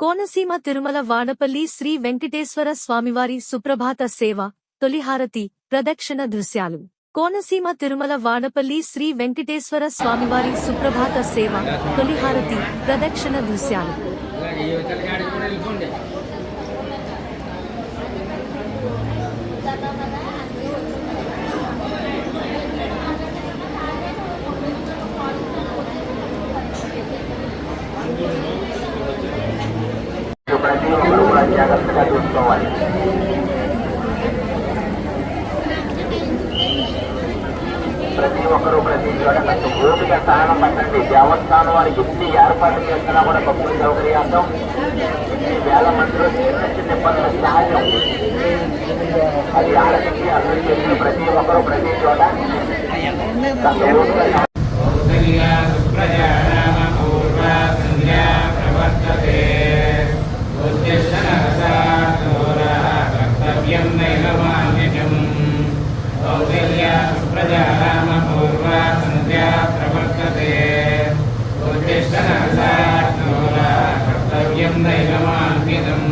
కోనసీమ తిరుమల వాడపల్లి శ్రీ వెంకటేశ్వర స్వామివారి సుప్రభాత సేవ తొలిహారతి ప్రదక్షిణ దృశ్యాలు. కోనసీమ తిరుమల వాడపల్లి శ్రీ వెంకటేశ్వర స్వామివారి సుప్రభాత సేవ తొలిహారతి ప్రదక్షిణ దృశ్యాలు. ప్రతి ఒక్కరూ ప్రతి చోట కొంచెం ఓపిక స్థానం పట్టండి. దేవస్థానం వారు ఎన్ని ఏర్పాట్లు చేస్తున్నా కూడా భక్తుల సౌకర్యార్థం. ఎన్ని వేల మందిలో చిన్న చిన్న ఇబ్బందులు సహజం అది ఆలోచించి అభివృద్ధి చేసిన ప్రతి ఒక్కరూ ప్రతి చోట. సుప్రజా నామ పూర్వా సంధ్యా ప్రవర్తతే ఉద్దిష్టనరసాతోరా కర్తవ్యం నైలమాన్యజం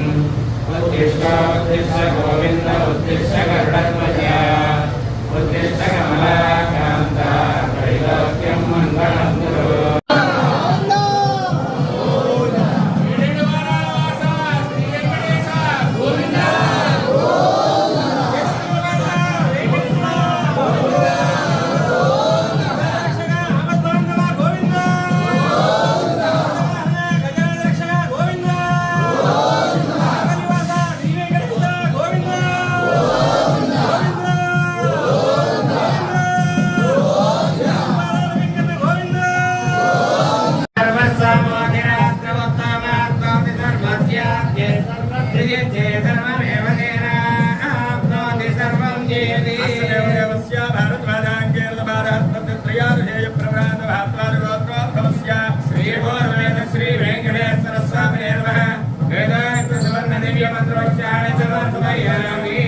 శ్రీ వెంకటేశ్వర స్వామి నిర్వహ వేదాంత సువర్ణ దివ్య మంత్రోచ్చారణ సమర్థమయ్యామి